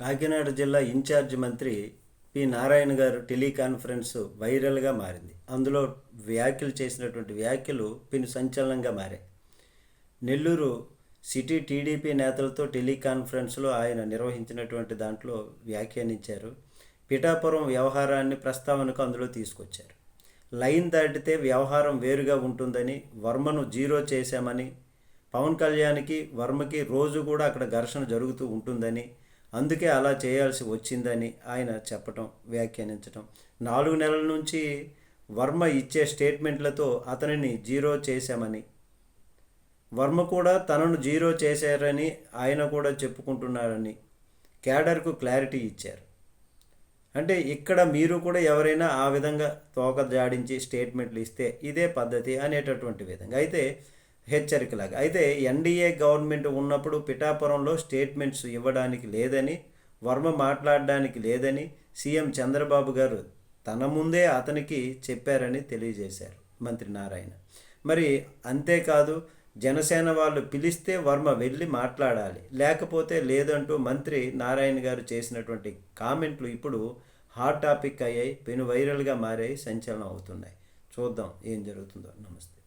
కాకినాడ జిల్లా ఇన్ఛార్జ్ మంత్రి పి. నారాయణ గారు టెలికాన్ఫరెన్స్ వైరల్గా మారింది. అందులో వ్యాఖ్యలు చేసినటువంటి వ్యాఖ్యలు పిను సంచలనంగా మారాయి. నెల్లూరు సిటీ టీడీపీ నేతలతో టెలికాన్ఫరెన్స్లో ఆయన నిర్వహించినటువంటి దాంట్లో వ్యాఖ్యానించారు. పిఠాపురం వ్యవహారాన్ని ప్రస్తావనకు అందులో తీసుకొచ్చారు. లైన్ దాటితే వ్యవహారం వేరుగా ఉంటుందని వర్మను జీరో చేశామని పవన్ కళ్యాణ్కి వర్మకి రోజు కూడా అక్కడ ఘర్షణ జరుగుతూ ఉంటుందని అందుకే అలా చేయాల్సి వచ్చిందని ఆయన చెప్పటం వ్యాఖ్యానించటం. నాలుగు నెలల నుంచి వర్మ ఇచ్చే స్టేట్మెంట్లతో అతనిని జీరో చేశామని వర్మ కూడా తనను జీరో చేశారని ఆయన కూడా చెప్పుకుంటున్నారని క్యాడర్కు క్లారిటీ ఇచ్చారు. అంటే ఇక్కడ మీరు కూడా ఎవరైనా ఆ విధంగా తోక జాడించి స్టేట్మెంట్లు ఇస్తే ఇదే పద్ధతి అనేటటువంటి విధంగా. అయితే హెచ్చరికలాగా. అయితే ఎన్డీఏ గవర్నమెంట్ ఉన్నప్పుడు పిఠాపురంలో స్టేట్మెంట్స్ ఇవ్వడానికి లేదని వర్మ మాట్లాడడానికి లేదని సీఎం చంద్రబాబు గారు తన ముందే అతనికి చెప్పారని తెలియజేశారు మంత్రి నారాయణ. మరి అంతేకాదు జనసేన వాళ్ళు పిలిస్తే వర్మ వెళ్ళి మాట్లాడాలి లేకపోతే లేదంటూ మంత్రి నారాయణ గారు చేసినటువంటి కామెంట్లు ఇప్పుడు హాట్ టాపిక్ అయ్యాయి పెను వైరల్గా మారాయి సంచలనం అవుతున్నాయి. చూద్దాం ఏం జరుగుతుందో. నమస్తే.